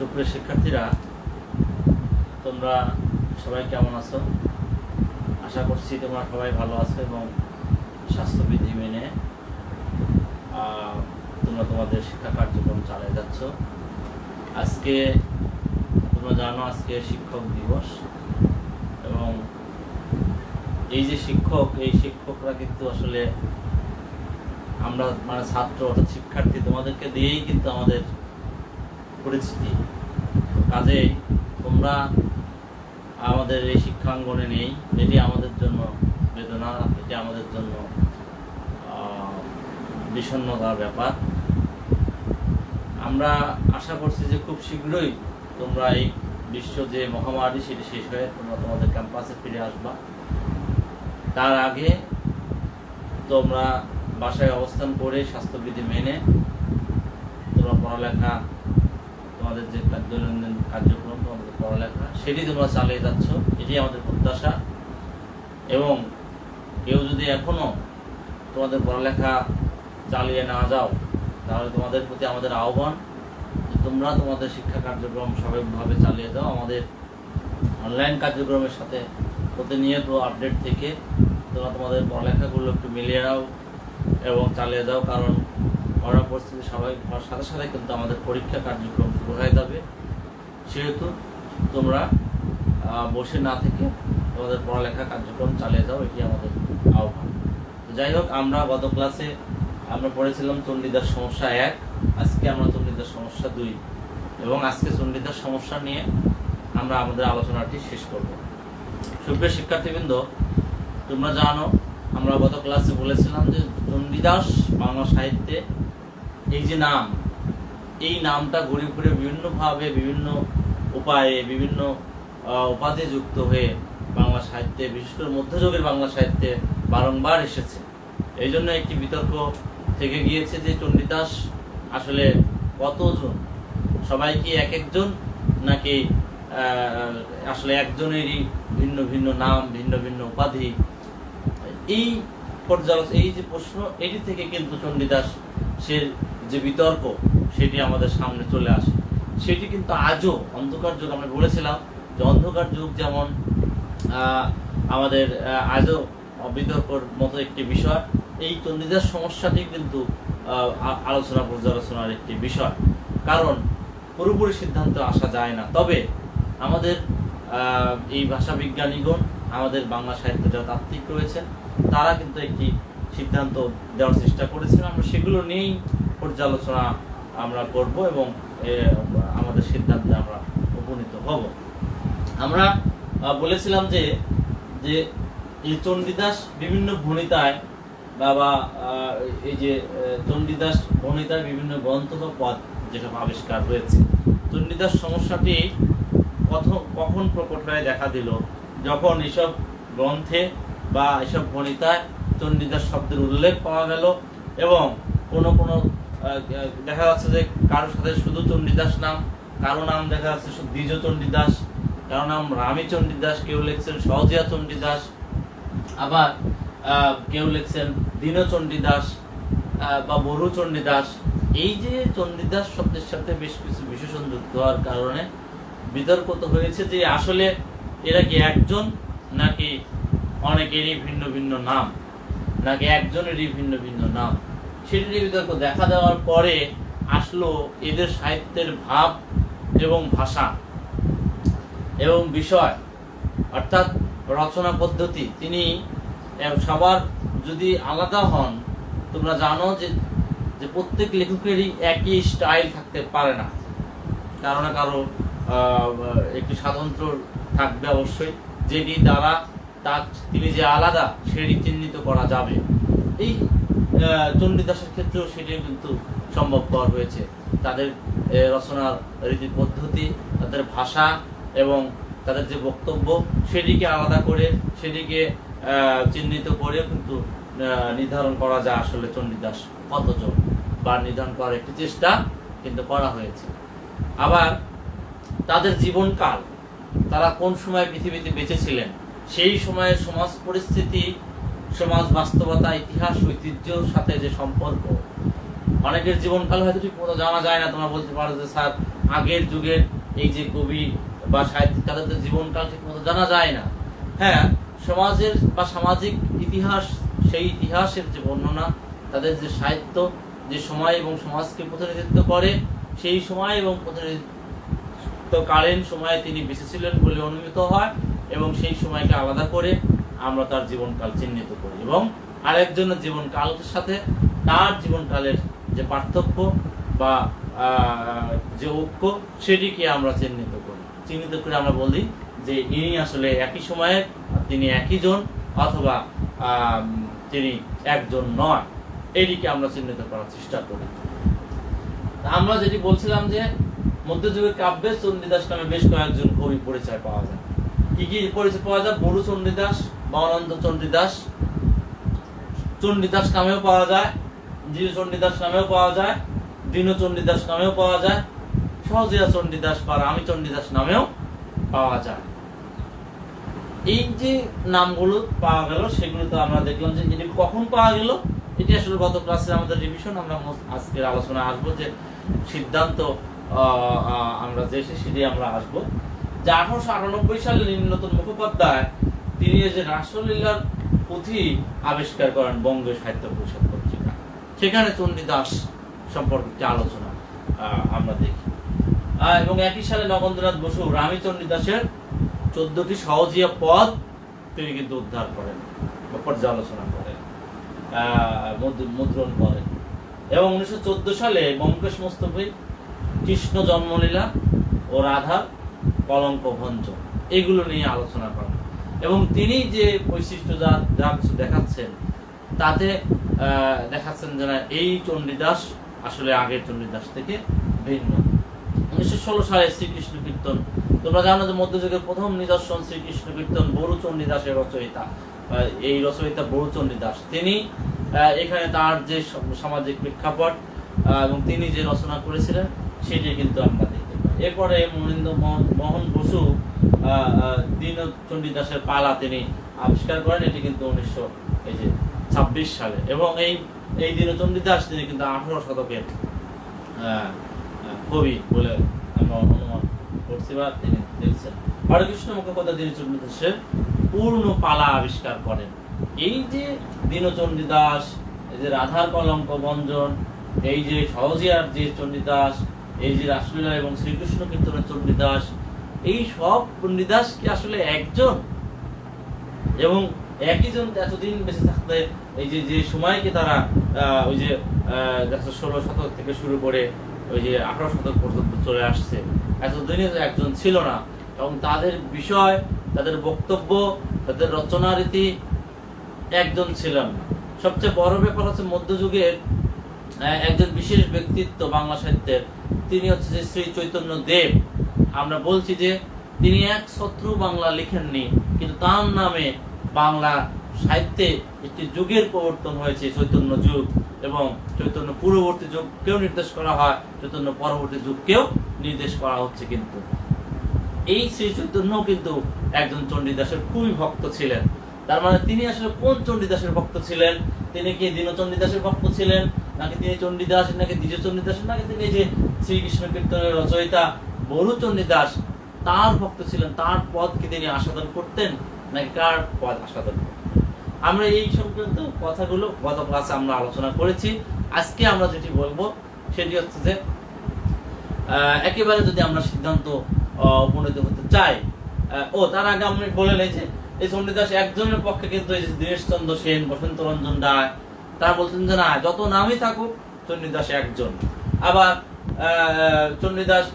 সুপ্রিয় শিক্ষার্থীরা, তোমরা সবাই কেমন আছো? আশা করছি তোমরা সবাই ভালো আছো এবং স্বাস্থ্যবিধি মেনে তোমরা তোমাদের শিক্ষা কার্যক্রম চালিয়ে যাচ্ছ। আজকে তোমরা জানো আজকে শিক্ষক দিবস এবং এই যে শিক্ষক, এই শিক্ষকরা কিন্তু আসলে আমরা মানে ছাত্র অর্থাৎ শিক্ষার্থী তোমাদেরকে দিয়েই কিন্তু আমাদের পরিচিতি কাজেই তোমরা আমাদের এই শিক্ষাঙ্গনে নেই। এটি আমাদের জন্য বেদনা এটি আমাদের জন্য আহ, বিষণ্ণতার ব্যাপার। আমরা আশা করছি যে খুব শীঘ্রই তোমরা এই বিশ্ব যে মহামারী সেটি শেষ হয়ে তোমরা তোমাদের ক্যাম্পাসে ফিরে আসবা। তার আগে তোমরা বাসায় অবস্থান করে স্বাস্থ্যবিধি মেনে তোমরা পড়ালেখা তোমাদের যে দৈনন্দিন কার্যক্রম তোমাদের পড়ালেখা, সেটি তোমরা চালিয়ে যাচ্ছ, এটি আমাদের প্রত্যাশা। এবং কেউ যদি এখনও তোমাদের পড়ালেখা চালিয়ে না যাও, তাহলে তোমাদের প্রতি আমাদের আহ্বান যে তোমরা তোমাদের শিক্ষা কার্যক্রম স্বাভাবিকভাবে চালিয়ে যাও। আমাদের অনলাইন কার্যক্রমের সাথে প্রতিনিয়ত আপডেট থেকে তোমরা তোমাদের পড়ালেখাগুলো একটু মিলিয়ে নাও এবং চালিয়ে যাও। কারণ করোনা পরিস্থিতি স্বাভাবিক হওয়ার সাথে সাথে কিন্তু আমাদের পরীক্ষা কার্যক্রম শুরু হয়ে যাবে। সেহেতু তোমরা বসে না থেকে তোমাদের পড়ালেখা কার্যক্রম চালিয়ে যাও, এটি আমাদের আহ্বান। যাই হোক, আমরা গত ক্লাসে আমরা পড়েছিলাম চণ্ডীদাস সমস্যা এক, আজকে আমরা চণ্ডীদাস সমস্যা দুই এবং আজকে চণ্ডীদাস সমস্যা নিয়ে আমরা আমাদের আলোচনাটি শেষ করব। সুপ্রিয় শিক্ষার্থীবৃন্দ, তোমরা জানো, আমরা গত ক্লাসে বলেছিলাম যে চণ্ডীদাস বাংলা সাহিত্যে এই যে নাম, এই নামটা ঘুরে ঘুরে বিভিন্নভাবে, বিভিন্ন উপায়ে, বিভিন্ন উপাধি যুক্ত হয়ে বাংলা সাহিত্যে, বিশেষ করে মধ্যযুগের বাংলা সাহিত্যে বারংবার এসেছে। এই জন্য একটি বিতর্ক থেকে গিয়েছে যে চণ্ডীদাস আসলে কতজন? সবাই কি এক একজন? নাকি আসলে একজনেরই ভিন্ন ভিন্ন নাম, ভিন্ন ভিন্ন উপাধি? এই পর্যালোচনা, এই যে প্রশ্ন, এটি থেকে কিন্তু চণ্ডীদাস সে যে বিতর্ক, সেটি আমাদের সামনে চলে আসে। সেটি কিন্তু আজও অন্ধকার যুগ, আমরা বলেছিলাম যে অন্ধকার যুগ যেমন আমাদের আজও বিতর্কর মতো একটি বিষয়, এই চণ্ডীদাস সমস্যাটি কিন্তু আলোচনা পর্যালোচনার একটি বিষয়। কারণ পুরোপুরি সিদ্ধান্ত আসা যায় না। তবে আমাদের এই ভাষা বিজ্ঞানীগণ, আমাদের বাংলা সাহিত্য যারা তাত্ত্বিক রয়েছেন, তারা কিন্তু একটি সিদ্ধান্ত দেওয়ার চেষ্টা করেছেন। আমরা সেগুলো নিয়েই পর্যালোচনা আমরা করব এবং আমাদের সিদ্ধান্তে আমরা উপনীত হব। আমরা বলেছিলাম যে যে এই চণ্ডীদাস বিভিন্ন ভণিতায় বা বা এই যে চণ্ডীদাস ভণিতায় বিভিন্ন গ্রন্থ পদ যেসব আবিষ্কার হয়েছে। চণ্ডীদাস সমস্যাটি কখন কখন প্রকট হয়ে দেখা দিল? যখন এসব গ্রন্থে বা এসব ভণিতায় চণ্ডীদাস শব্দের উল্লেখ পাওয়া গেল এবং কোনো কোনো দেখা যাচ্ছে যে কারোর সাথে শুধু চণ্ডীদাস নাম কারও নাম দেখা যাচ্ছে দ্বিজ চণ্ডীদাস কারও নাম রামী চণ্ডীদাস কেউ লিখছেন সহজিয়া চণ্ডীদাস আবার কেউ লিখছেন দীনচণ্ডীদাস আহ, বা বরু চণ্ডীদাস। এই যে চণ্ডীদাস শব্দের সাথে বেশ কিছু বিশেষণ যুক্ত হওয়ার কারণে বিতর্ক তো হয়েছে যে আসলে এরা কি একজন নাকি অনেকেরই ভিন্ন ভিন্ন নাম নাকি একজনেরই ভিন্ন ভিন্ন নাম? সেটি বিতর্ক দেখা দেওয়ার পরে আসলো এদের সাহিত্যের ভাব এবং ভাষা এবং বিষয়, অর্থাৎ রচনা পদ্ধতি। তিনি সবার যদি আলাদা হন, তোমরা জানো যে যে প্রত্যেক লেখকেরই একই স্টাইল থাকতে পারে না। কারও না কারও একটি স্বাতন্ত্র্য থাকবে অবশ্যই। যেটি দ্বারা তার, তিনি যে আলাদা, সেটি চিহ্নিত করা যাবে। এই চণ্ডীদাসের ক্ষেত্রেও সেটি কিন্তু সম্ভবপর হয়েছে। তাদের রচনার রীতি পদ্ধতি, তাদের ভাষা এবং তাদের যে বক্তব্য, সেটিকে আলাদা করে, সেটিকে চিহ্নিত করে কিন্তু নির্ধারণ করা যায় আসলে চণ্ডীদাস কতজন বা নির্ধারণ করার একটি চেষ্টা কিন্তু করা হয়েছে। আবার তাদের জীবনকাল, তারা কোন সময় পৃথিবীতে বেঁচে ছিলেন, সেই সময়ের সমাজ পরিস্থিতি সমাজ, বাস্তবতা, ইতিহাস, ঐতিহ্যর সাথে যে সম্পর্ক, অনেকের জীবনকাল হয়তো ঠিক মতো জানা যায় না। তোমরা বলতে পারো যে, স্যার, আগের যুগের এই যে কবি বা সাহিত্যিক, তাদের তো জীবনকাল ঠিক মতো জানা যায় না। হ্যাঁ সমাজের বা সামাজিক ইতিহাস, সেই ইতিহাসের যে বর্ণনা, তাদের যে সাহিত্য, যে সময় এবং সমাজকে প্রতিনিধিত্ব করে, সেই সময় এবং প্রতিনিধিত্বকালীন সময়ে তিনি বেঁচে ছিলেন বলে অনুমিত হয় এবং সেই সময়কে আলাদা করে আমরা তার জীবনকাল চিহ্নিত করি এবং আরেকজনের জীবনকালের সাথে তার জীবনকালের যে পার্থক্য বা যে ঐক্য, সেটিকে আমরা চিহ্নিত করি। চিহ্নিত করে আমরা বলি যে ইনি আসলে একই সময়ে তিনি একই জন অথবা তিনি একজন নয়। এটিকে আমরা চিহ্নিত করার চেষ্টা করি। আমরা যেটি বলছিলাম যে মধ্যযুগের কাব্যে চণ্ডীদাস নামে বেশ কয়েকজন কবি পরিচয় পাওয়া যায়। কি কি পরিচয় পাওয়া যায়? বড়ু চণ্ডীদাস বামানন্দ চণ্ডীদাস। চণ্ডীদাস নামেও পাওয়া যায় জিজু চণ্ডীদাস নামেও পাওয়া যায়, দীনু চণ্ডীদাস নামেও পাওয়া যায়, সহজিয়া চণ্ডীদাস বা রামী চণ্ডীদাস নামেও পাওয়া যায়। এই যে নামগুলো পাওয়া গেল, সেগুলো তো আমরা দেখলাম যে এটি কখন পাওয়া গেল, এটি আসলে গত ক্লাসে আমাদের রিভিশন আমরা আজকের আলোচনা আসব যে সিদ্ধান্ত আমরা যে সেটি আমরা আসব। যে আঠারোশো আটানব্বই সালে নীলনতন মুখোপাধ্যায় তিনি যে রাসলীলার পুঁথি আবিষ্কার করেন বঙ্গীয় সাহিত্য পরিষদ পত্রিকা সেখানে চণ্ডীদাস সম্পর্কে একটি আলোচনা আমরা দেখি। এবং একই সালে নগেন্দ্রনাথ বসু রামী চণ্ডীদাসের চোদ্দটি সহজিয়া পদ তিনি কিন্তু উদ্ধার করেন বা পর্যালোচনা করেন মুদ্রণ করেন। এবং উনিশশো চোদ্দ সালে ব্যোমকেশ মুস্তফি, কৃষ্ণ জন্মলীলা ও রাধা কলঙ্ক ভঞ্জন এগুলো নিয়ে আলোচনা করেন। এবং তিনি যে বৈশিষ্ট্য যা যা কিছু দেখাচ্ছেন, তাতে দেখাচ্ছেন যে না, এই চণ্ডীদাস আসলে আগের চণ্ডীদাস থেকে ভিন্ন। উনিশশো ষোলো সালে শ্রীকৃষ্ণ কীর্তন। তোমরা জানো যে মধ্যযুগের প্রথম নিদর্শন শ্রীকৃষ্ণ কীর্তন বড়ু চণ্ডীদাসের রচয়িতা এই রচয়িতা বড়ু চণ্ডীদাস। তিনি এখানে তার যে সামাজিক প্রেক্ষাপট এবং তিনি যে রচনা করেছিলেন, সেটি কিন্তু আমরা পাই এরপরে মনীন্দ্র মোহন বসু আহ, আহ, দীন চণ্ডীদাসের পালা তিনি আবিষ্কার করেন। এটি কিন্তু উনিশশো এই যে ছাব্বিশ সালে। এবং এই এই দীন চণ্ডীদাস তিনি কিন্তু আঠারো শতকের কবি বলে আমরা অনুমান করছি বা তিনি দেখছেন। হরেকৃষ্ণ মুখোপাধ্যায় দীনচন্দ্র দাসের পূর্ণ পালা আবিষ্কার করেন। এই যে দীনচণ্ডী দাস এই যে রাধার কলঙ্ক বঞ্জন এই যে সহজিয়ার যে চণ্ডীদাস এই যে রাসলীলা এবং শ্রীকৃষ্ণ কীর্তনের চণ্ডীদাস এই সব চণ্ডীদাস কি আসলে একজন? এবং একই জন এতদিন বেঁচে থাকতে এই যে যে সময়কে তারা ওই যে ষোলো শতক থেকে শুরু করে ওই যে আঠারো শতক পর্যন্ত চলে আসছে। এতদিনে একজন ছিল না। এবং তাদের বিষয়, তাদের বক্তব্য, তাদের রচনারীতি একজন ছিলেন সবচেয়ে বড় ব্যাপার হচ্ছে মধ্যযুগের একজন বিশেষ ব্যক্তিত্ব বাংলা সাহিত্যের, তিনি হচ্ছে যে শ্রী চৈতন্য দেব। আমরা বলছি যে তিনি এক শত্রু বাংলা লিখেননি, কিন্তু তার নামে বাংলা সাহিত্যে একটি যুগের প্রবর্তন হয়েছে, চৈতন্য যুগ। এবং চৈতন্য পূর্ববর্তী যুগকেও নির্দেশ করা হয়, চৈতন্য পরবর্তী যুগকেও নির্দেশ করা হচ্ছে কিন্তু। এই শ্রী চৈতন্য কিন্তু একজন চণ্ডীদাসের খুবই ভক্ত ছিলেন। তার মানে তিনি আসলে কোন চণ্ডীদাসের ভক্ত ছিলেন? তিনি কি দীন চণ্ডীদাসের ভক্ত ছিলেন? নাকি তিনি চণ্ডীদাস নাকি দ্বিজ চণ্ডীদাস নাকি তিনি যে শ্রীকৃষ্ণ কীর্তনের রচয়িতা বরু চণ্ডীদাস তার ভক্ত ছিলেন, তার পদকে তিনি আস্বাদন করতেন? নাকি কার পদ আস্বাদন আমরা এই সংক্রান্ত কথাগুলো গত ক্লাসে আমরা আলোচনা করেছি। আজকে আমরা যেটি বলব, সেটি হচ্ছে যে একেবারে যদি আমরা সিদ্ধান্ত উপনীত হতে চাই ও, তার আগে আমি বলে নেই যে এই চণ্ডীদাস একজনের পক্ষে কিন্তু এই সেন বসন্ত রঞ্জন রায়, তারা বলছেন যে না নামই থাকুক একজন। আবার চণ্ডীদাস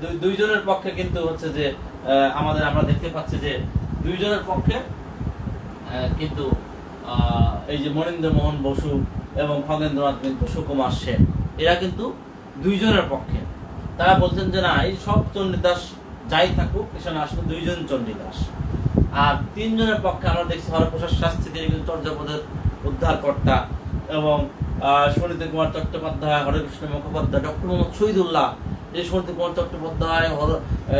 দুই- দুইজনের পক্ষে কিন্তু হচ্ছে যে আমাদের আমরা দেখতে পাচ্ছি যে, দুইজনের পক্ষে কিন্তু এই যে মনীন্দ্র মোহন বসু এবং খগেন্দ্রনাথ মিত্র, সুকুমার সেন, এরা কিন্তু দুইজনের পক্ষে। তারা বলছেন যে না, এই সব চণ্ডীদাস যাই থাকুক এখানে আসলে দুইজন চণ্ডীদাস আর তিনজনের পক্ষে আমরা দেখছি হরপ্রসাদ শাস্ত্রী তিনি কিন্তু চর্যাপদের উদ্ধারকর্তা এবং সুনীতি কুমার চট্টোপাধ্যায়, হরেকৃষ্ণ মুখোপাধ্যায়, ডক্টর মোহাম্মদ শহীদুল্লাহ। এই সুনীতি কুমার চট্টোপাধ্যায়, হর,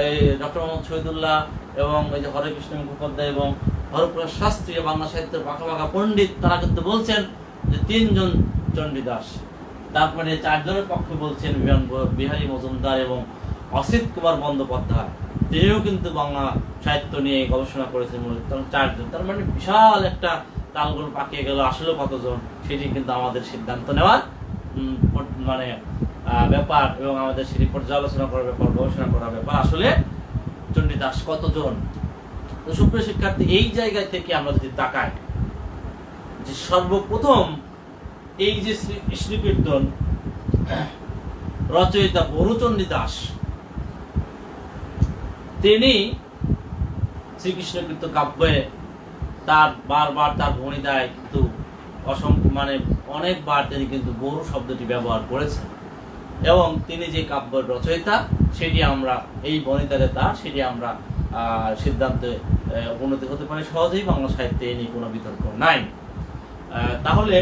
এই ডক্টর মোহাম্মদ শহীদুল্লাহ এবং এই যে হরেকৃষ্ণ মুখোপাধ্যায় এবং হরপ্রসাদ শাস্ত্রী বাংলা সাহিত্যের পাখা পাখা পণ্ডিত, তারা কিন্তু বলছেন যে তিনজন চণ্ডীদাস। তারপরে চারজনের পক্ষে বলছেন বিহারী মজুমদার এবং অসিত কুমার বন্দ্যোপাধ্যায়, তিনিও কিন্তু বাংলা সাহিত্য নিয়ে গবেষণা করেছেন মূলত। চারজন, তার মানে বিশাল একটা তালগোল পাকিয়ে গেল আসলে কতজন, সেটি কিন্তু আমাদের সিদ্ধান্ত নেওয়ার মানে ব্যাপার এবং আমাদের সেটি পর্যালোচনা করার ব্যাপার, গবেষণা করার ব্যাপার। আসলে চণ্ডীদাস কতজন? তো সুপ্রিয় শিক্ষার্থী, এই জায়গা থেকে আমরা যদি তাকাই, যে সর্বপ্রথম এই যে শ্রী কৃষ্ণ কীর্তন রচয়িতা বরুচণ্ডী দাস তিনি শ্রীকৃষ্ণ কীর্তন কাব্যে তার বারবার তার ভণিতায় কিন্তু অসংখ্য মানে অনেকবার তিনি কিন্তু বড় শব্দটি ব্যবহার করেছেন। এবং তিনি যে কাব্যের রচয়িতা, সেটি আমরা, এই বনিতারে তার সেটি আমরা সিদ্ধান্তে উন্নতি হতে পারে। সহজেই বাংলা সাহিত্যে এ নিয়ে কোনো বিতর্ক নাই। তাহলে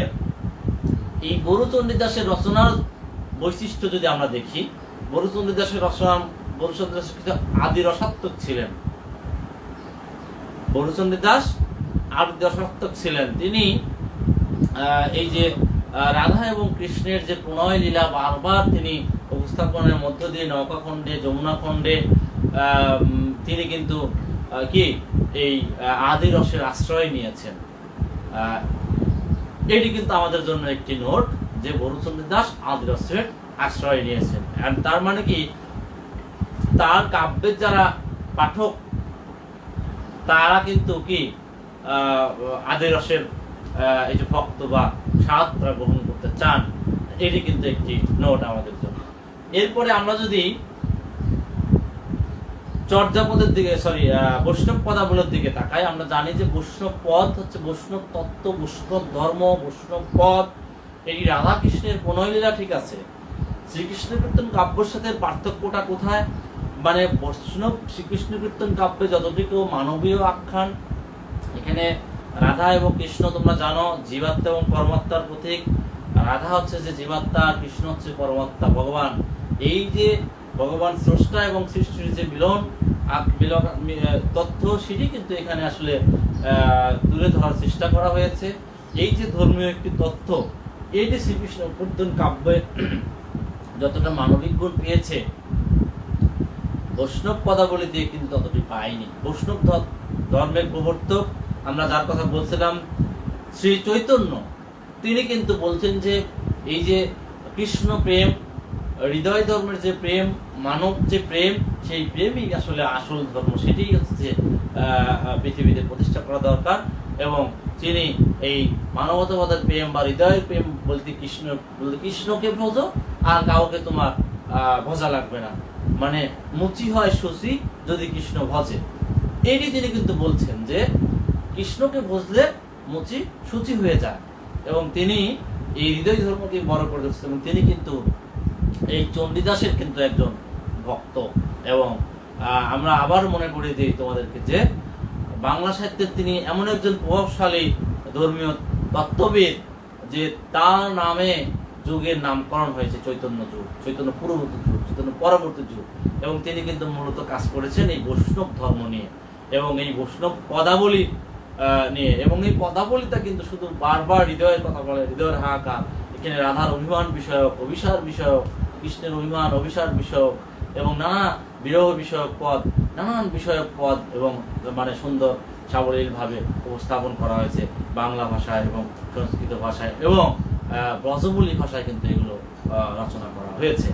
এই বরুচণ্ডী দাসের রচনার বৈশিষ্ট্য যদি আমরা দেখি বরুচণ্ডী দাসের রচনা বরুচণ্ডী দাস কিন্তু আদি রসাত্মক ছিলেন। বরুচণ্ডী দাস আদি রসাত্মক ছিলেন। তিনি এই যে রাধা এবং কৃষ্ণের যে প্রণয় লীলা বারবার তিনি উপস্থাপনের মধ্য দিয়ে নৌকাখণ্ডে যমুনা খণ্ডে আহ, তিনি কিন্তু কি এই আদি রসের আশ্রয় নিয়েছেন। এটি কিন্তু আমাদের জন্য একটি নোট যে বরুচন্দ্র দাস আদি রসের আশ্রয় নিয়েছেন। তার মানে কি তার কাব্যের যারা পাঠক তারা কিন্তু কি আহ, রসের এই যে ভক্ত বা স্বাদ গ্রহণ করতে চান এটি কিন্তু একটি নোট আমাদের জন্য। এরপরে আমরা যদি চর্যাপদের দিকে সরি বৈষ্ণব পদাবলীর দিকে তাকাই আমরা জানি যে বৈষ্ণব পদ হচ্ছে বৈষ্ণব তত্ত্ব বৈষ্ণব ধর্ম বৈষ্ণব পদ। এটি রাধাকৃষ্ণের প্রণয়লীলা ঠিক আছে। শ্রীকৃষ্ণ কীর্তন কাব্যের সাথে পার্থক্যটা কোথায়? মানে বৈষ্ণব শ্রীকৃষ্ণ কীর্তন কাব্যে যতটুকু মানবীয় আখ্যান, এখানে রাধা এবং কৃষ্ণ তোমরা জানো, জীবাত্মা এবং পরমাত্মার প্রতীক। রাধা হচ্ছে যে জীবাত্মা আর কৃষ্ণ হচ্ছে পরমাত্মা, ভগবান। এই যে ভগবান স্রষ্টা এবং সৃষ্টির যে মিলন মিলন তথ্য সেটি কিন্তু এখানে আসলে তুলে ধরার চেষ্টা করা হয়েছে। এই যে ধর্মীয় একটি তথ্য, এই যে শ্রীকৃষ্ণ কীর্তন কাব্যে যতটা মানবিক গুণ পেয়েছে বৈষ্ণব পদাবলী দিয়ে কিন্তু ততটি পাইনি। বৈষ্ণব ধর্মের প্রবর্তক, আমরা যার কথা বলছিলাম, শ্রী চৈতন্য। তিনি কিন্তু বলছেন যে, এই যে কৃষ্ণ প্রেম, হৃদয় ধর্মের যে প্রেম, মানব যে প্রেম, সেই প্রেমই আসলে আসল ধর্ম। সেটাই হচ্ছে পৃথিবীতে প্রতিষ্ঠা করা দরকার এবং তিনি এই মানবতাবাদের প্রেম বা হৃদয়ের প্রেম বলতে কৃষ্ণ, বলতে কৃষ্ণকে বোঝো আর কাউকে তোমার ভোজা লাগবে না। মানে মুচি হয় শশী যদি কৃষ্ণ ভজে। এটি তিনি কিন্তু বলছেন যে, কৃষ্ণকে বুঝলে মুচি সূচি হয়ে যায়। এবং তিনি এই হৃদয় ধর্মকে বড় করে দিচ্ছেন এবং তিনি কিন্তু এই চণ্ডীদাসের কিন্তু একজন ভক্ত। এবং আমরা আবার মনে করিয়ে দিই তোমাদেরকে যে, বাংলা সাহিত্যের তিনি এমন একজন প্রভাবশালী ধর্মীয় তত্ত্ববিদ যে তার নামে যুগের নামকরণ হয়েছে চৈতন্য যুগ, চৈতন্য পূর্ববর্তী যুগ, চৈতন্য পরবর্তী যুগ। এবং তিনি কিন্তু মূলত কাজ করেছেন এই বৈষ্ণব ধর্ম নিয়ে এবং এই বৈষ্ণব পদাবলী নিয়ে। এবং এই পদাবলীটা কিন্তু শুধু বারবার হৃদয়ের কথা বলে, হৃদয়ের হাহাকার। এখানে রাধার অভিমান বিষয়ক, অভিসার বিষয়ক, কৃষ্ণের অভিমান, অভিসার বিষয়ক এবং নানা বিরহ বিষয়ক পদ, নানান বিষয়ক পদ এবং মানে সুন্দর সাবলীলভাবে উপস্থাপন করা হয়েছে বাংলা ভাষায় এবং সংস্কৃত ভাষায়। এবং ব্রজবুলি ভাষায় কিন্তু এগুলো রচনা করা হয়েছে।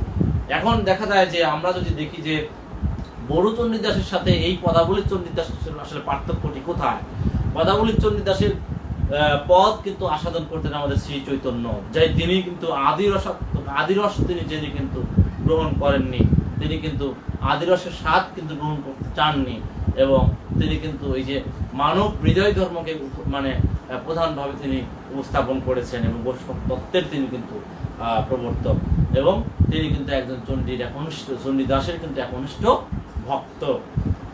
এখন দেখা যায় যে আমরা যদি দেখি যে বড় চণ্ডীদাসের সাথে এই পদাবলী চণ্ডীদাসের আসলে পার্থক্যটি কোথায়? পদাবলী চণ্ডীদাসের পদ কিন্তু আস্বাদন করতেন আমাদের শ্রী চৈতন্য। যাই তিনি কিন্তু আদিরস আদিরস তিনি, যিনি কিন্তু গ্রহণ করেননি, তিনি কিন্তু আদিরসের স্বাদ কিন্তু গ্রহণ করতে চাননি, এবং তিনি কিন্তু এই যে মানব হৃদয় ধর্মকে মানে প্রধানভাবে তিনি উপস্থাপন করেছেন এবং বৈষ্ণব তত্ত্বের তিনি কিন্তু প্রবর্তক এবং তিনি কিন্তু একজন চণ্ডীর একনিষ্ঠ চণ্ডী দাসের কিন্তু একনিষ্ঠ ভক্ত।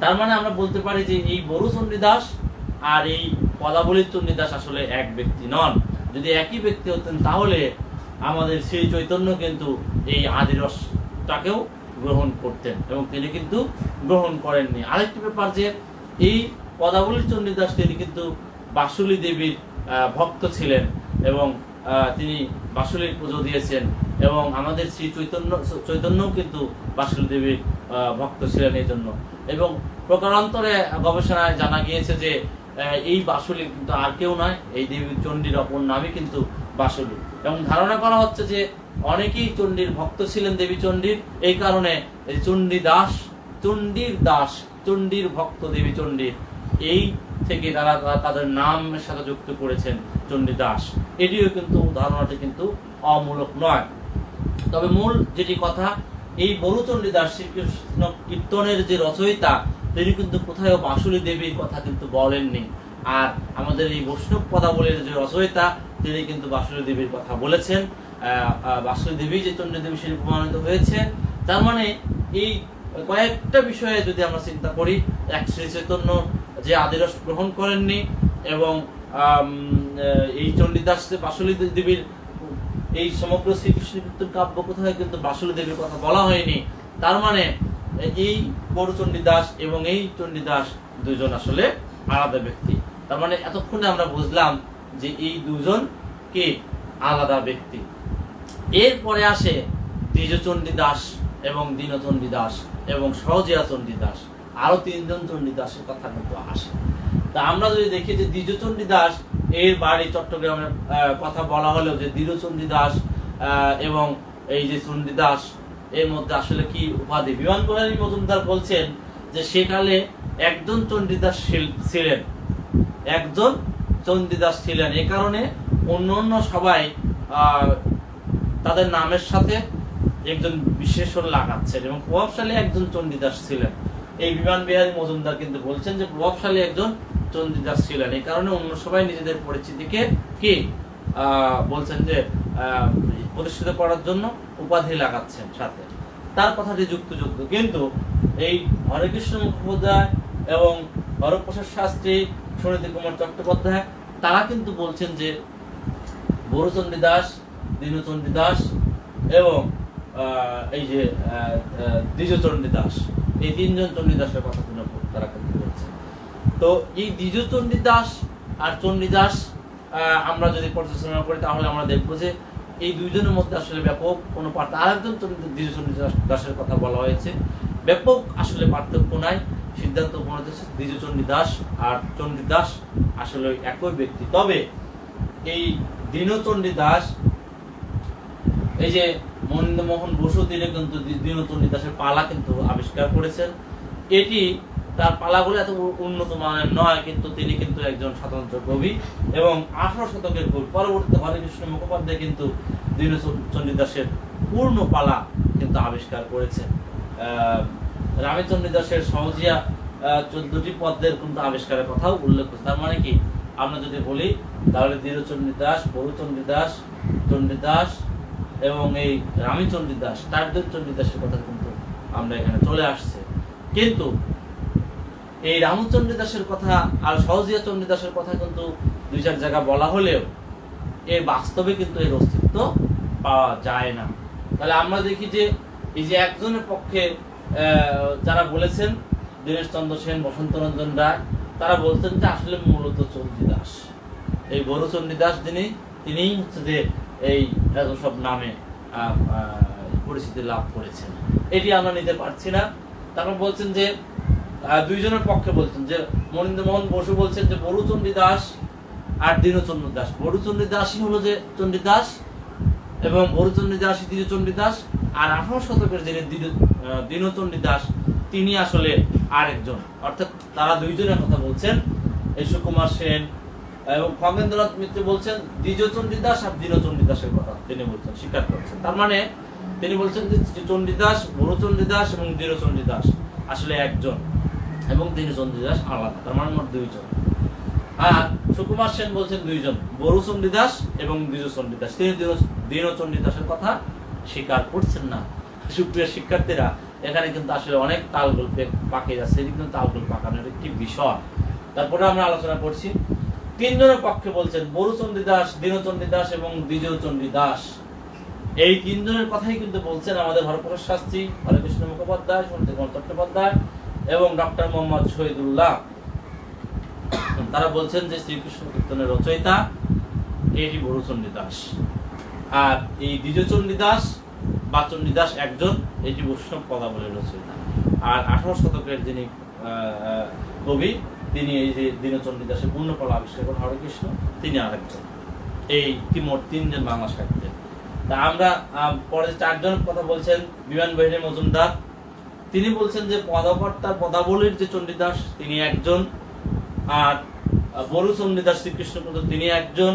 তার মানে আমরা বলতে পারি যে এই বড় চণ্ডীদাস আর এই পদাবলীর চণ্ডীদাস আসলে এক ব্যক্তি নন। যদি একই ব্যক্তি হতেন তাহলে আমাদের শ্রী চৈতন্য কিন্তু এই আদিরসটাকেও গ্রহণ করতেন এবং তিনি কিন্তু গ্রহণ করেননি। আরেকটি ব্যাপার যে এই পদাবলীর চণ্ডীদাস তিনি কিন্তু বাসুলি দেবীর ভক্ত ছিলেন এবং তিনি বাসুলির পুজো দিয়েছেন এবং আমাদের শ্রী চৈতন্য, চৈতন্যও কিন্তু বাসুল দেবীর ভক্ত ছিলেন এই জন্য এবং প্রকারান্তরে গবেষণায় জানা গিয়েছে যে এই বাসুলি কিন্তু আর কেউ নয়, এই দেবী চণ্ডীর অপর নামই কিন্তু বাসুলি। এবং ধারণা করা হচ্ছে যে, অনেকেই চণ্ডীর ভক্ত ছিলেন দেবী চণ্ডীর, এই কারণে চণ্ডী দাস, চণ্ডীর দাস, চণ্ডীর ভক্ত দেবী চণ্ডীর। এই থেকে তারা তাদের নামের সাথে যুক্ত করেছেন চণ্ডী দাস। এটিও কিন্তু ধারণাটি কিন্তু অমূলক নয়। তবে মূল যেটি কথা, এই বরুচণ্ডী দাস শ্রীকৃষ্ণ কীর্তনের যে রচয়িতা, তিনি কিন্তু কোথাও বাঁশুলি দেবীর কথা কিন্তু বলেননি। আর আমাদের এই বৈষ্ণব পদাবলীর যে রচয়িতা, তিনি কিন্তু বাঁশুলি দেবীর কথা বলেছেন। বাঁশুলি দেবী যে চণ্ডী দেবী সেটি প্রমাণিত হয়েছে। তার মানে এই কয়েকটা বিষয়ে যদি আমরা চিন্তা করি, এক শ্রী চৈতন্য যে আদিরস গ্রহণ করেননি এবং এই চণ্ডীদাস যে বাঁশুলি দেবীর এই সমগ্র শ্রীকৃষ্ণ কাব্য কোথায়? কিন্তু বাসুলি দেবীর কথা বলা হয়নি। তার মানে এই বড় চণ্ডীদাস এবং এই চণ্ডীদাস দুজন আসলে আলাদা ব্যক্তি। তার মানে এতক্ষণে আমরা বুঝলাম যে এই দুজন কে আলাদা ব্যক্তি। এরপরে আসে দ্বিজচণ্ডী দাস এবং দীনচণ্ডী দাস এবং সহজিয়া চণ্ডী দাস আরও তিনজন চণ্ডী দাসের কথা কিন্তু আসে। তা আমরা যদি দেখি যে দ্বিজচণ্ডী দাস, এর বাড়ি চট্টগ্রামের কথা বলা হলেও যে দ্বিজচণ্ডী দাস এবং এই যে চণ্ডী দাস, এর মধ্যে আসলে কি উপাধি? বিমান কুমারী মজুমদার বলছেন যে সেকালে একজন চণ্ডীদাস ছিল- ছিলেন। একজন চণ্ডীদাস ছিলেন। এ কারণে অন্য অন্য সবাই তাদের নামের সাথে একজন বিশেষণ লাগাচ্ছেন এবং প্রভাবশালী একজন চণ্ডীদাস ছিলেন। এই বিমান বিহারী মজুমদার কিন্তু বলছেন যে প্রভাবশালী একজন চণ্ডীদাস ছিলেন। এই কারণে অন্য সবাই নিজেদের পরিচিতিকে কি বলছেন যে প্রতিষ্ঠিত করার জন্য উপাধি লাগাচ্ছেন সাথে। তার কথাটি যুক্তিযুক্ত। কিন্তু এই হরেকৃষ্ণ মুখোপাধ্যায় এবং হরপ্রসাদ শাস্ত্রী, সুনীতি কুমার চট্টোপাধ্যায়, তারা কিন্তু বলছেন যে বড়চণ্ডী দাস দীনচণ্ডী দাস এবং এই যে দ্বিজচণ্ডী দাস এই তিনজন চণ্ডী দাসের কথা কিন্তু তারা কিন্তু বলছেন। তো এই দ্বিজচণ্ডী দাস আর চণ্ডী দাস আহ, আমরা যদি পর্যালোচনা করি তাহলে আমরা দেখব যে এই দুইজনের মধ্যে আসলে ব্যাপক কোনো পার্থক্য আর একজন চণ্ডী- দ্বিজচণ্ডী দাস- দাসের কথা বলা হয়েছে। ব্যাপক আসলে পার্থক্য নাই সিদ্ধান্ত উপনীত হয়েছে দ্বিজচণ্ডী দাস আর চণ্ডী দাস আসলে একই ব্যক্তি। তবে এই দীনচণ্ডী দাস এই যে মহেন্দ্রমোহন বসু তিনি কিন্তু দি- দীনচণ্ডী দাসের পালা কিন্তু আবিষ্কার করেছেন। এটি তার পালাগুলো এত উন্নত মানের নয় কিন্তু তিনি কিন্তু একজন স্বতন্ত্র কবি এবং আঠারো শতকের কবি পরবর্তীতে হরেকৃষ্ণ মুখোপাধ্যায় কিন্তু দীনচণ্ডী দাসের পূর্ণ পালা কিন্তু আবিষ্কার করেছেন। আহ, রামেচন্দ্র দাসের সহজিয়া চোদ্দটি পদ্মের কিন্তু আবিষ্কারের কথাও উল্লেখ করছে। তার মানে কি? আমরা যদি বলি তাহলে দীরচন্ডী দাস বরুচন্ডী দাস চণ্ডী দাস এবং এই রামীচন্ডী দাস চারজন চণ্ডী দাসের কথা কিন্তু আমরা এখানে চলে আসছে। কিন্তু এই রামচন্দ্র দাসের কথা আর সহজিয়া চন্ডী দাসের কথা কিন্তু দুই চার জায়গা বলা হলেও এর বাস্তবে কিন্তু এর অস্তিত্ব পাওয়া যায় না। তাহলে আমরা দেখি যে এই যে একজনের পক্ষে যারা বলেছেন দীনেশ চন্দ্র সেন বসন্ত রঞ্জন রায়, তারা বলছেন যে আসলে মূলত চন্ডী দাস। এই বড় চন্ডী দাস যিনি, তিনিই হচ্ছে যে এই এত সব নামে পরিচিতি লাভ করেছেন। এটি আমরা নিতে পারছি না। তারপর বলছেন যে দুইজনের পক্ষে বলছেন যে মনীন্দ্র মোহন বসু বলছেন যে বড়ুচন্ডী দাস আর দীনচন্দ্র দাস। বড়ুচন্ডী দাসই হলো যে চণ্ডী দাস এবং বড়ুচন্ডী দাস দ্বিজচন্ডী দাস আর আঠারো শতকের যিনি দীনচন্ডী দাস, তিনি আসলে আরেকজন। অর্থাৎ তারা দুইজনের কথা বলছেন। এই সুকুমার সেন এবং খগেন্দ্রনাথ মিত্র বলছেন দ্বিজচন্ডী দাস আর দীনচন্ডী দাসের কথা তিনি বলছেন, স্বীকার করছেন। তার মানে তিনি বলছেন যে চণ্ডী দাস বড়চন্ডী এবং দীনচন্ডী দাস আসলে একজন এবং দীনচন্ডী দাস আলাদা, তার মানে মোট দুইজন। আর সুকুমার সেন বলছেন দুইজন বড়ুচন্ডী দাস এবং দ্বিজচন্ডী দাস। তিনি দীন- দীনচন্ডী দাসের কথা স্বীকার করছেন না। সুপ্রিয় শিক্ষার্থীরা, এখানে কিন্তু আসলে অনেক তালগোল পাকে যাচ্ছে এটি কিন্তু তালগোল পাকানোর একটি বিষয়। তারপরে আমরা আলোচনা করছি তিনজনের পক্ষে বলছেন বড়ুচন্ডী দাস, দীনচন্ডী দাস এবং দ্বিজচন্ডী দাস। এই তিনজনের কথাই কিন্তু বলছেন আমাদের হরপ্রসাদ শাস্ত্রী, হরেকৃষ্ণ মুখোপাধ্যায় সন্ত চট্টোপাধ্যায় এবং ডক্টর মোহাম্মদ শহীদুল্লাহ। তারা বলছেন যে শ্রীকৃষ্ণ কীর্তনের রচয়িতা, এটি বড়ুচন্ডী দাস। আর এই দ্বিজচণ্ডী দাস বা চণ্ডীদাস একজন, এটি বৈষ্ণব পদাবলী রচয়িতা। আর আঠারো শতকের যিনি কবি তিনি এই যে দীনচণ্ডী দাসের পূর্ণফল আবিষ্কার করেন, হরে কৃষ্ণ, তিনি আরেকজন। এই তিমোর তিনজন বাংলা সাহিত্যে। তা আমরা পরে চারজন কথা বলছেন বিমান বাহিনী মজুমদার। তিনি বলছেন যে পদকর্তার পদাবলীর যে চণ্ডীদাস তিনি একজন। আর বড়ু চণ্ডীদাস শ্রীকৃষ্ণপদ তিনি একজন।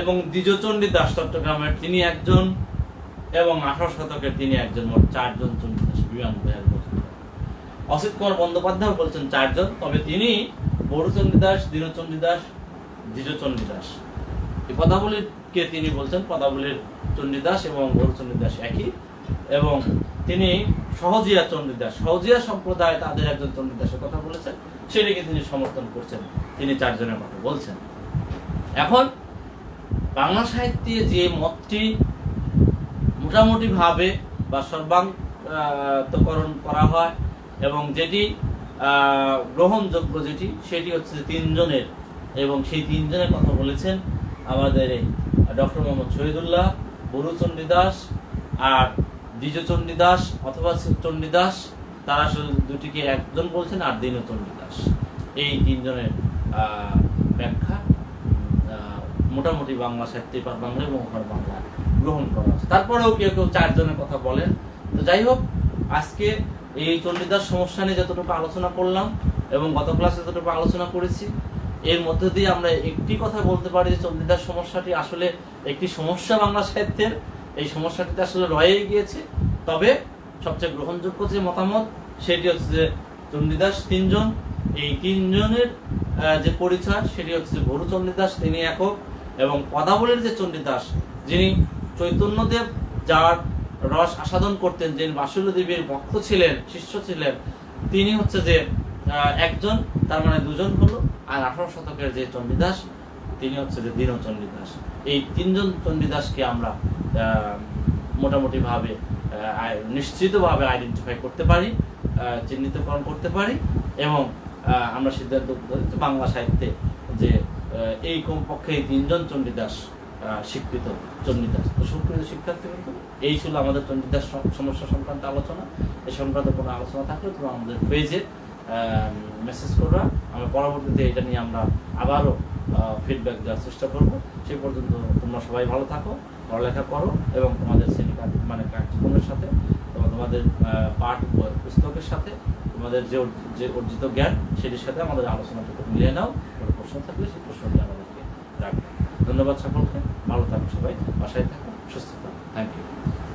এবং দ্বিজচণ্ডী দাস চট্টগ্রামের, তিনি একজন। এবং আঠারো শতকের তিনি একজন, মোট চারজন চণ্ডীদাস বিমান বাহিনী অসিত কুমার বন্দ্যোপাধ্যায় বলছেন চারজন, তবে তিনি বড়ুচণ্ডী দাস দীনচণ্ডী দাস দ্বিজচণ্ডী দাস। এই পদাবলীকে তিনি বলছেন পদাবলীর চণ্ডীদাস এবং গৌরচণ্ডী দাস একই, এবং তিনি সহজিয়া চণ্ডীদাস সহজিয়া সম্প্রদায় তাদের একজন চণ্ডীদাসের কথা বলেছেন, সেটাকে তিনি সমর্থন করছেন। তিনি চারজনের কথা বলছেন। এখন বাংলা সাহিত্যে যে মতটি মোটামুটিভাবে বা সর্বান্তকরণ করা হয় এবং যেটি গ্রহণযোগ্য যেটি, সেটি হচ্ছে তিনজনের এবং সেই তিনজনের কথা বলেছেন আমাদের ডক্টর মোহাম্মদ শহীদুল্লাহ বরুচণ্ডী দাস আর দ্বিজচণ্ডী দাস অথবা চণ্ডী দাস। তারা আসলে দুটিকে একজন বলছেন আর দীনচণ্ডী দাস। এই তিনজনের ব্যাখ্যা মোটামুটি বাংলা সাহিত্যে বা বাংলা এবং ওপার বাংলা গ্রহণ করা আছে তারপরেও কেউ কেউ চারজনের কথা বলেন। তো যাই হোক, আজকে এই চণ্ডীদাস সমস্যা নিয়ে যতটুকু আলোচনা করলাম এবং গত ক্লাসে যতটুকু আলোচনা করেছি, এর মধ্যে দিয়ে আমরা একটি কথা বলতে পারি যে চণ্ডীদাস সমস্যাটি আসলে একটি সমস্যা বাংলা সাহিত্যের। এই সমস্যাটিতে আসলে রয়েই গিয়েছে। তবে সবচেয়ে গ্রহণযোগ্য যে মতামত, সেটি হচ্ছে যে চণ্ডীদাস তিনজন, এই তিনজনের যে পরিচয়, সেটি হচ্ছে বড়ু চণ্ডীদাস, তিনি একক, এবং পদাবলীর যে চণ্ডীদাস, যিনি চৈতন্যদেব, যার রস আস্বাদন করতেন যিনি বাসুল্য দেবীর ভক্ত ছিলেন শিষ্য ছিলেন তিনি হচ্ছে যে একজন তার মানে দুজন হলো আর আঠারো শতকের যে চণ্ডীদাস তিনি হচ্ছে যে দীন চণ্ডীদাস। এই তিনজন চণ্ডীদাসকে আমরা আহ, মোটামুটি ভাবে নিশ্চিতভাবে আইডেন্টিফাই করতে পারি চিহ্নিতকরণ করতে পারি এবং আমরা সিদ্ধান্ত বাংলা সাহিত্যে যে এই কমপক্ষে তিনজন চণ্ডীদাস স্বীকৃত চণ্ডীদাস। তো সুপ্রিয় শিক্ষার্থী এই ছিল আমাদের চণ্ডীদাস সমস্যা সংক্রান্ত আলোচনা। এই সংক্রান্ত কোনো আলোচনা থাকলে তোমরা আমাদের পেজে মেসেজ করবা। আমরা পরবর্তীতে এটা নিয়ে আমরা আবারও ফিডব্যাক দেওয়ার চেষ্টা করব। সে পর্যন্ত তোমরা সবাই ভালো থাকো, পড়ালেখা করো এবং তোমাদের শ্রেণীকার মানে কার্যক্রমের সাথে তোমাদের পাঠ পুস্তকের সাথে তোমাদের যে যে অর্জিত জ্ঞান, সেটির সাথে আমাদের আলোচনাটুকু মিলিয়ে নাও। কোনো প্রশ্ন থাকলে সেই প্রশ্নটি আমাদেরকে রাখবে। ধন্যবাদ সকলকে। ভালো থাকো সবাই। বাসায় থাকো। Thank you.